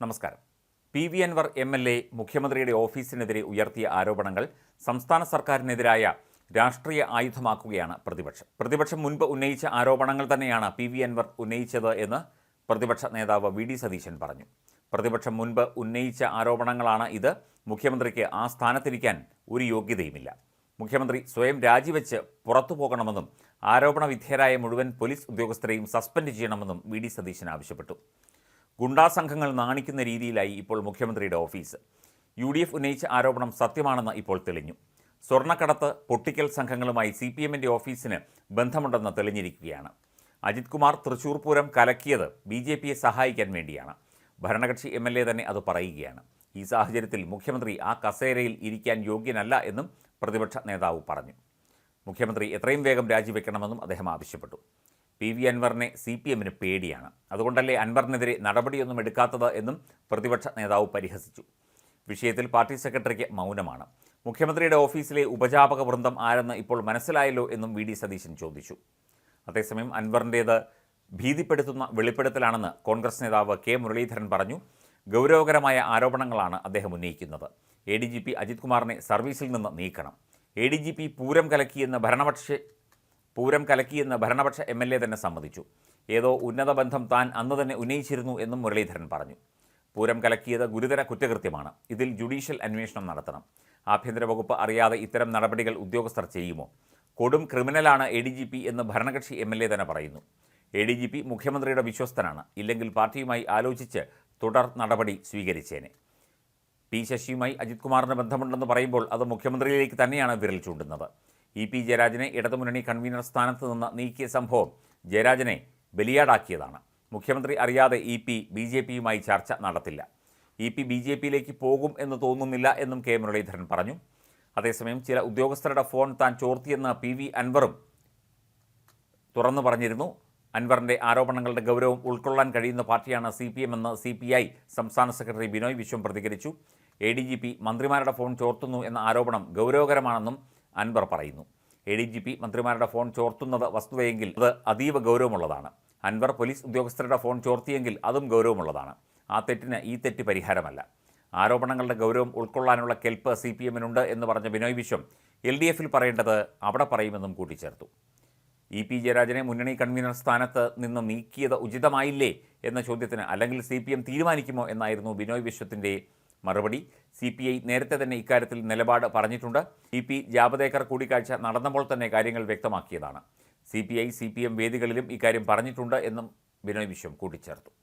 നമസ്കാരം. P V Anvar M L A മുഖ്യമന്ത്രിയുടെ ഓഫീസിനെതിരെ ഉയർത്തിയ ആരോപണങ്ങൾ സംസ്ഥാന സർക്കാരിനെതിരായ രാഷ്ട്രീയ ആയുധമാക്കുകയാണ് പ്രതിപക്ഷം. പ്രതിപക്ഷം മുൻപ് ഉന്നയിച്ച ആരോപണങ്ങൾ തന്നെയാണ് പി വി അൻവർ ഉന്നയിച്ചത് എന്ന് പ്രതിപക്ഷ നേതാവ് വി ഡി സതീശൻ പറഞ്ഞു. പ്രതിപക്ഷം മുൻപ് ഉന്നയിച്ച ആരോപണങ്ങളാണ് ഇത്. മുഖ്യമന്ത്രിക്ക് ആ സ്ഥാനത്തിരിക്കാൻ ഒരു യോഗ്യതയുമില്ല. മുഖ്യമന്ത്രി സ്വയം രാജിവെച്ച് പുറത്തു പോകണമെന്നും ആരോപണ വിധേയരായ മുഴുവൻ പോലീസ് ഉദ്യോഗസ്ഥരെയും സസ്പെൻഡ് ചെയ്യണമെന്നും വി ഡി സതീശൻ ആവശ്യപ്പെട്ടു. ഗുണ്ടാ സംഘങ്ങൾ നാണിക്കുന്ന രീതിയിലായി ഇപ്പോൾ മുഖ്യമന്ത്രിയുടെ ഓഫീസ്. യു ഡി എഫ് ഉന്നയിച്ച ആരോപണം സത്യമാണെന്ന് ഇപ്പോൾ തെളിഞ്ഞു. സ്വർണക്കടത്ത് പൊട്ടിക്കൽ സംഘങ്ങളുമായി സി പി എമ്മിന്റെ ഓഫീസിന് ബന്ധമുണ്ടെന്ന് തെളിഞ്ഞിരിക്കുകയാണ്. അജിത് കുമാർ തൃശൂർ പൂരം കലക്കിയത് ബി ജെ പിയെ സഹായിക്കാൻ വേണ്ടിയാണ്. ഭരണകക്ഷി എം എൽ എ തന്നെ അത് പറയുകയാണ്. ഈ സാഹചര്യത്തിൽ മുഖ്യമന്ത്രി ആ കസേരയിൽ ഇരിക്കാൻ യോഗ്യനല്ല എന്നും പ്രതിപക്ഷ നേതാവ് പറഞ്ഞു. മുഖ്യമന്ത്രി എത്രയും വേഗം രാജിവെക്കണമെന്നും അദ്ദേഹം ആവശ്യപ്പെട്ടു. പി വി അൻവറിനെ സി പി എമ്മിന് പേടിയാണ്. അതുകൊണ്ടല്ലേ അൻവറിനെതിരെ നടപടിയൊന്നും എടുക്കാത്തത് എന്നും പ്രതിപക്ഷ നേതാവ് പരിഹസിച്ചു. വിഷയത്തിൽ പാർട്ടി സെക്രട്ടറിക്ക് മൗനമാണ്. മുഖ്യമന്ത്രിയുടെ ഓഫീസിലെ ഉപജാപക വൃന്ദം ആരെന്ന് ഇപ്പോൾ മനസ്സിലായല്ലോ എന്നും വി ഡി സതീശൻ ചോദിച്ചു. അതേസമയം അൻവറിന്റേത് ഭീതിപ്പെടുത്തുന്ന വെളിപ്പെടുത്തലാണെന്ന് കോൺഗ്രസ് നേതാവ് കെ മുരളീധരൻ പറഞ്ഞു. ഗൗരവകരമായ ആരോപണങ്ങളാണ് അദ്ദേഹം ഉന്നയിക്കുന്നത്. A D G P Ajith കുമാറിനെ സർവീസിൽ നിന്ന് നീക്കണം. A D G P Pooram കലക്കിയെന്ന് ഭരണപക്ഷ പൂരം കലക്കിയെന്ന് ഭരണപക്ഷ എം എൽ എ തന്നെ സമ്മതിച്ചു. ഏതോ ഉന്നത ബന്ധം താൻ അന്ന് തന്നെ ഉന്നയിച്ചിരുന്നു എന്നും മുരളീധരൻ പറഞ്ഞു. പൂരം കലക്കിയത് ഗുരുതര കുറ്റകൃത്യമാണ്. ഇതിൽ ജുഡീഷ്യൽ അന്വേഷണം നടത്തണം. ആഭ്യന്തര വകുപ്പ് അറിയാതെ ഇത്തരം നടപടികൾ ഉദ്യോഗസ്ഥർ ചെയ്യുമോ? കൊടും ക്രിമിനലാണ് എ ഡി ജി പി എന്ന് ഭരണകക്ഷി എം എൽ എ തന്നെ പറയുന്നു. എ ഡി ജി പി മുഖ്യമന്ത്രിയുടെ വിശ്വസ്തനാണ്. ഇല്ലെങ്കിൽ പാർട്ടിയുമായി ആലോചിച്ച് തുടർ നടപടി സ്വീകരിച്ചേനെ. പി ശശിയുമായി അജിത് കുമാറിന് ബന്ധമുണ്ടെന്ന് പറയുമ്പോൾ അത് മുഖ്യമന്ത്രിയിലേക്ക് തന്നെയാണ് വിരൽ ചൂണ്ടുന്നത്. ഇ പി ജയരാജനെ ഇടതുമുന്നണി കൺവീനർ സ്ഥാനത്ത് നിന്ന് നീക്കിയ സംഭവം ജയരാജനെ ബലിയാടാക്കിയതാണ്. മുഖ്യമന്ത്രി അറിയാതെ ഇ പി ബി ജെ പിയുമായി ചർച്ച നടത്തില്ല. ഇ പി ബി ജെ പിയിലേക്ക് പോകും എന്ന് തോന്നുന്നില്ല എന്നും കെ. മുരളീധരൻ പറഞ്ഞു. അതേസമയം ചില ഉദ്യോഗസ്ഥരുടെ ഫോൺ താൻ ചോർത്തിയെന്ന് പി. വി. അൻവറും തുറന്നു പറഞ്ഞിരുന്നു. അൻവറിന്റെ ആരോപണങ്ങളുടെ ഗൗരവം ഉൾക്കൊള്ളാൻ കഴിയുന്ന പാർട്ടിയാണ് സി പി എം എന്ന് സി പി ഐ സംസ്ഥാന സെക്രട്ടറി ബിനോയ് വിശ്വം പ്രതികരിച്ചു. എ ഡി ജി പി മന്ത്രിമാരുടെ ഫോൺ ചോർത്തുന്നു എന്ന ആരോപണം ഗൗരവകരമാണെന്നും അൻവർ പറയുന്നു. എ ഡി ജി പി മന്ത്രിമാരുടെ ഫോൺ ചോർത്തുന്നത് വസ്തുവെങ്കിൽ അത് അതീവ ഗൗരവമുള്ളതാണ്. അൻവർ പോലീസ് ഉദ്യോഗസ്ഥരുടെ ഫോൺ ചോർത്തിയെങ്കിൽ അതും ഗൗരവമുള്ളതാണ്. ആ തെറ്റിന് ഈ തെറ്റ് പരിഹാരമല്ല. ആരോപണങ്ങളുടെ ഗൗരവം ഉൾക്കൊള്ളാനുള്ള കെൽപ്പ് സി പി എമ്മിനുണ്ട് എന്ന് പറഞ്ഞ ബിനോയ് വിശ്വം എൽ ഡി എഫിൽ പറയേണ്ടത് അവിടെ പറയുമെന്നും കൂട്ടിച്ചേർത്തു. ഇ പി ജയരാജനെ മുന്നണി കൺവീനർ സ്ഥാനത്ത് നിന്ന് നീക്കിയത് ഉചിതമായില്ലേ എന്ന ചോദ്യത്തിന് അല്ലെങ്കിൽ സി പി എം തീരുമാനിക്കുമോ എന്നായിരുന്നു ബിനോയ് വിശ്വത്തിന്റെ മറുപടി സി പി ഐ നേരത്തെ തന്നെ ഇക്കാര്യത്തിൽ നിലപാട് പറഞ്ഞിട്ടുണ്ട്. ഇ പി ജാവദേക്കർ കൂടിക്കാഴ്ച നടന്നപ്പോൾ തന്നെ കാര്യങ്ങൾ വ്യക്തമാക്കിയതാണ്. C P I C P M വേദികളിലും ഇക്കാര്യം പറഞ്ഞിട്ടുണ്ട് എന്നും ബിനോയ് വിശ്വം കൂട്ടിച്ചേർത്തു.